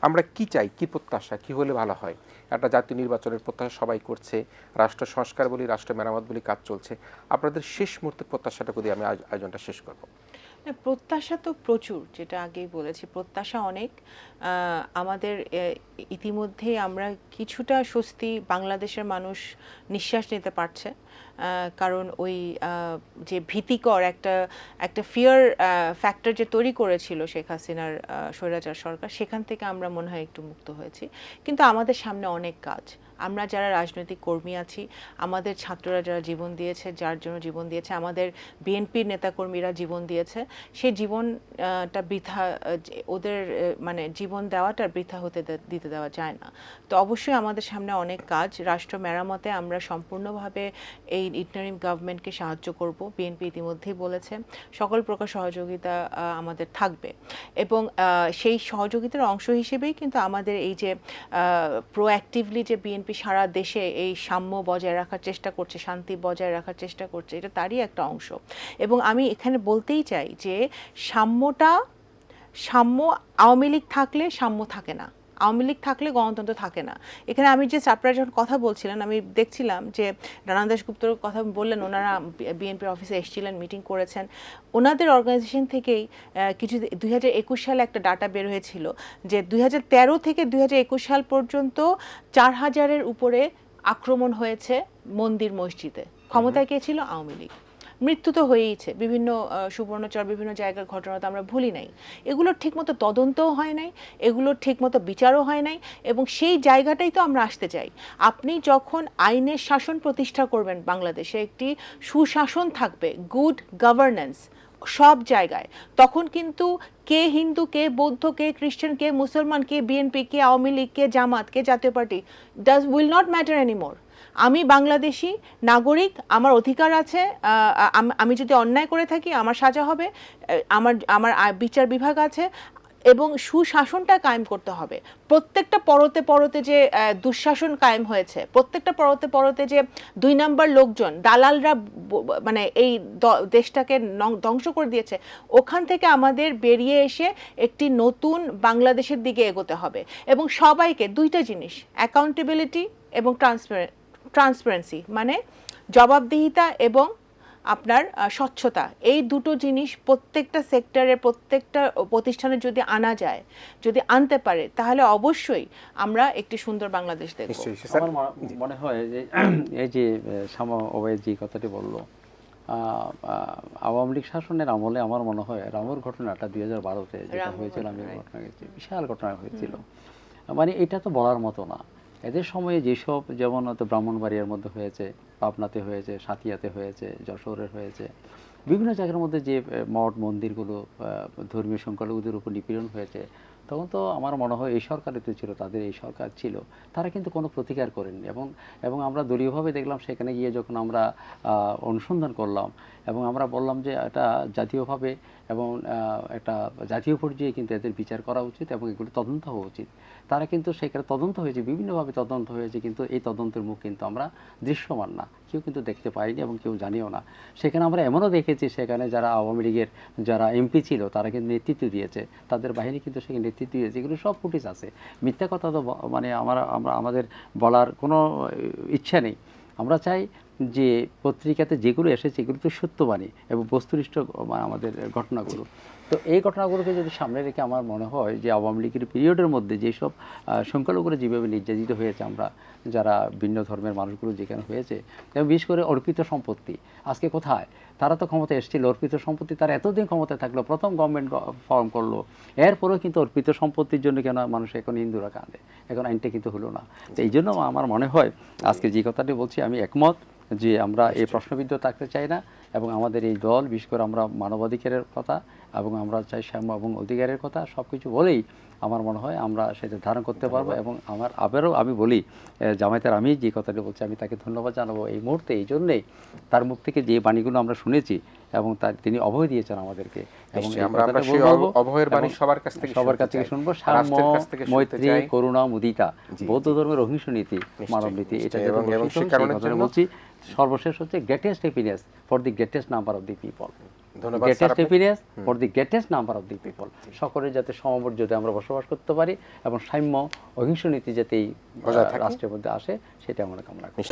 আমরা কি চাই? কি প্রত্যাশা? কি হলে ভালো হয়? একটা জাতীয় নির্বাচনের প্রত্যাশা সবাই করছে। রাষ্ট্র সংস্কার বলি, রাষ্ট্র মেরামত বলি কাজ চলছে। আপনাদের শেষ মুহূর্তের প্রত্যাশাটা করে আমি আয়োজ- আয়োজনটা শেষ করব। না, প্রত্যাশা তো প্রচুর যেটা আগেই বলেছি। প্রত্যাশা অনেক। আমাদের আহ, ইতিমধ্যেই আমরা কিছুটা স্বস্তি বাংলাদেশের মানুষ নিঃশ্বাস নিতে পারছে। কারণ ওই যে ভীতিকর একটা একটা ফিয়ার ফ্যাক্টর যে তৈরি করেছিল শেখ হাসিনার স্বৈরাচার সরকার সেখান থেকে আমরা মনে হয় একটু মুক্ত হয়েছি। কিন্তু আমাদের সামনে অনেক কাজ। আমরা যারা রাজনৈতিক কর্মী আছি আমাদের ছাত্ররা যারা জীবন দিয়েছে যার জন্য জীবন দিয়েছে আমাদের বিএনপির নেতাকর্মীরা জীবন দিয়েছে সেই জীবনটা বৃথা ওদের মানে জীবন দেওয়াটা বৃথা হতে দিতে দেওয়া যায় না। তো অবশ্যই আমাদের সামনে অনেক কাজ। রাষ্ট্র মেরামতে আমরা সম্পূর্ণভাবে এই ইন্টারিম গভর্নমেন্টকে সাহায্য করব, বিএনপি ইতিমধ্যেই বলেছে। সকল প্রকার সহযোগিতা আমাদের থাকবে। এবং সেই সহযোগিতার অংশ হিসেবেই কিন্তু আমাদের এই যে প্রোঅ্যাক্টিভলি যে বিএনপি সারা দেশে এই সাম্য বজায় রাখার চেষ্টা করছে, শান্তি বজায় রাখার চেষ্টা করছে, এটা তারই একটা অংশ। এবং আমি এখানে বলতেই চাই যে সাম্যটা সাম্য আওয়ামী লীগ থাকলে সাম্য থাকে না। আওয়ামী লীগ থাকলে গণতন্ত্র থাকে না। এখানে আমি যে আপনারা যখন কথা বলছিলেন আমি দেখছিলাম যে রানা দাসগুপ্তর কথা বললেন ওনারা বিএনপির অফিসে এসেছিলেন মিটিং করেছেন। ওনাদের অর্গানাইজেশন থেকেই কিছু দুই হাজার একুশ সালে একটা ডাটা বের হয়েছিল যে দুই হাজার তেরো থেকে দুই হাজার একুশ সাল পর্যন্ত চার হাজারের উপরে আক্রমণ হয়েছে মন্দির মসজিদে। ক্ষমতায় কে ছিল? আওয়ামী লীগ। মৃত্যু তো হয়েইছে। বিভিন্ন সুবর্ণচর, বিভিন্ন জায়গার ঘটনা তো আমরা ভুলি নাই। এগুলোর ঠিকমতো তদন্তও হয় নাই, এগুলোর ঠিকমতো বিচারও হয় নাই এবং সেই জায়গাটাই তো আমরা আসতে চাই। আপনি যখন আইনের শাসন প্রতিষ্ঠা করবেন বাংলাদেশে, একটি সুশাসন থাকবে গুড গভর্নেন্স সব জায়গায়, তখন কিন্তু কে হিন্দু, কে বৌদ্ধ, কে খ্রিস্টান, কে মুসলমান, কে বিএনপি, কে আওয়ামী লীগ, কে জামাত, কে Jatiya Party does will not matter anymore আমি বাংলাদেশি নাগরিক, আমার অধিকার আছে আমি যদি অন্যায় করে থাকি, আমার সাজা হবে আমার আমার বিচার বিভাগ আছে, এবং সুশাসনটা কায়েম করতে হবে। প্রত্যেকটা পরতে পরতে যে দুঃশাসন কায়েম হয়েছে, প্রত্যেকটা পরতে পরতে যে, দুই নাম্বার লোকজন, দালালরা মানে এই দেশটাকে ধ্বংস করে দিয়েছে, ওখান থেকে আমাদের বেরিয়ে এসে একটি নতুন বাংলাদেশের দিকে এগোতে হবে। এবং সবাইকে দুইটা জিনিস অ্যাকাউন্টেবিলিটি এবং ট্রান্সপারেন্ট ট্রান্সপারেন্সি মানে জবাবদিহিতা এবং আপনার স্বচ্ছতা। এই দুটো জিনিস প্রত্যেকটা সেক্টরে প্রত্যেকটা প্রতিষ্ঠানে যদি আনা যায় যদি আনতে পারে তাহলে অবশ্যই আমরা একটি সুন্দর বাংলাদেশ দেখব। আমার মনে- হয় যে এই যে সামা ওবায়দ যে কথাটি বলল আওয়ামী লীগ শাসনের আমলে আমার মনে হয় রামুর ঘটনাটা দুই হাজার বারোতে যেটা হয়েছিল আমি ঘটনা, ঘটনা গেছি বিশাল ঘটনা হয়েছিল। মানে এটা তো বলার মতো না। এদের সময়ে যেসব, যেমন হয়তো ব্রাহ্মণবাড়িয়ার মধ্যে হয়েছে, পাবনাতে হয়েছে সাতিয়াতে হয়েছে, যশোরের হয়েছে, বিভিন্ন জায়গার মধ্যে যে মঠ, মন্দিরগুলো ধর্মীয় সংখ্যালঘুদের উপর নিপীড়ন হয়েছে তখন তো আমার মনে হয় এই সরকারই তো ছিল, তাদের এই সরকার ছিল। তারা কিন্তু কোনো প্রতিকার করেননি এবং এবং আমরা দলীয়ভাবে দেখলাম সেখানে গিয়ে যখন আমরা অনুসন্ধান করলাম এবং আমরা বললাম যে এটা জাতীয়ভাবে এবং একটা জাতীয় পর্যায়ে কিন্তু এদের বিচার করা উচিত এবং এগুলো তদন্ত হওয়া উচিত। তারা কিন্তু সেখানে তদন্ত হয়েছে, বিভিন্নভাবে তদন্ত হয়েছে, কিন্তু এই তদন্তের মুখ কিন্তু আমরা দৃশ্যমান না। কেউ কিন্তু দেখতে পাইনি এবং কেউ জানিও না। সেখানে আমরা এমনও দেখেছি সেখানে যারা আওয়ামী লীগের যারা এমপি ছিল, তারা কিন্তু নেতৃত্ব দিয়েছে। তাদের বাহিনী কিন্তু সেখানে নেতৃত্ব দিয়েছে এগুলো সব ফুটেজ আছে। মিথ্যা কথা তো মানে আমরা আমরা, আমাদের বলার কোনো ইচ্ছা নেই। আমরা চাই যে পত্রিকাতে যেগুলো এসেছে, এগুলো তো সত্যবাণী এবং বস্তুনিষ্ঠ মানে আমাদের ঘটনাগুলো। তো এই ঘটনাগুলোকে যদি সামনে রেখে আমার মনে হয় যে আওয়ামী লীগের পিরিয়ডের মধ্যে যেসব সংখ্যালঘুরা যেভাবে নির্যাতিত হয়েছে, আমরা যারা ভিন্ন ধর্মের মানুষগুলো যেখানে হয়েছে, এবং বিশেষ করে অর্পিত সম্পত্তি, আজকে কোথায়? তারা তো ক্ষমতা এসেছিল, অর্পিত সম্পত্তি তারা এতদিন ক্ষমতায় থাকল, প্রথম গভর্নমেন্ট ফর্ম করল, এরপরেও কিন্তু অর্পিত সম্পত্তির জন্য কেন মানুষ এখন হিন্দুরা কাঁদে? এখন আইনটা কিন্তু হলো না। তো এই জন্য আমার মনে হয়, আজকে যে কথাটি বলছি, আমি একমত। যে আমরা এই প্রশ্নবিদ্ধ থাকতে চাই না এবং আমাদের এই দল বিশেষ করে আমরা মানবাধিকারের কথা এবং আমরা চাই সাম্য এবং অধিকারের কথা সব কিছু বলেই আমার মনে হয় আমরা সেটা ধারণ করতে পারব এবং আমার আবারও আমি বলি জামায়াতের আমি যে কথাটি বলছি আমি তাকে ধন্যবাদ জানাব এই মুহূর্তে এই জন্যেই তার মুখ থেকে যে বাণীগুলো আমরা শুনেছি এবং তার তিনি অভয় দিয়েছেন আমাদেরকে। এবং আমরা আমরা বলব অভয়ের বাণী সবার কাছ থেকে সবার কাছ থেকে শুনব। সাম্য মৈত্রী করুণা মুদিতা বৌদ্ধ ধর্মের অহিংস নীতি মানব নীতি এটা বলছি সর্বশেষ হচ্ছে greatest happiness for the greatest number of the people ধন্যবাদ, greatest happiness for the greatest number of the people সকলের যাতে সমমর্যাদায় আমরা বসবাস করতে পারি এবং সাম্য অহিংস নীতি যাতে এই। রাষ্ট্রের মধ্যে আসে সেটা আমরা কামনা করি।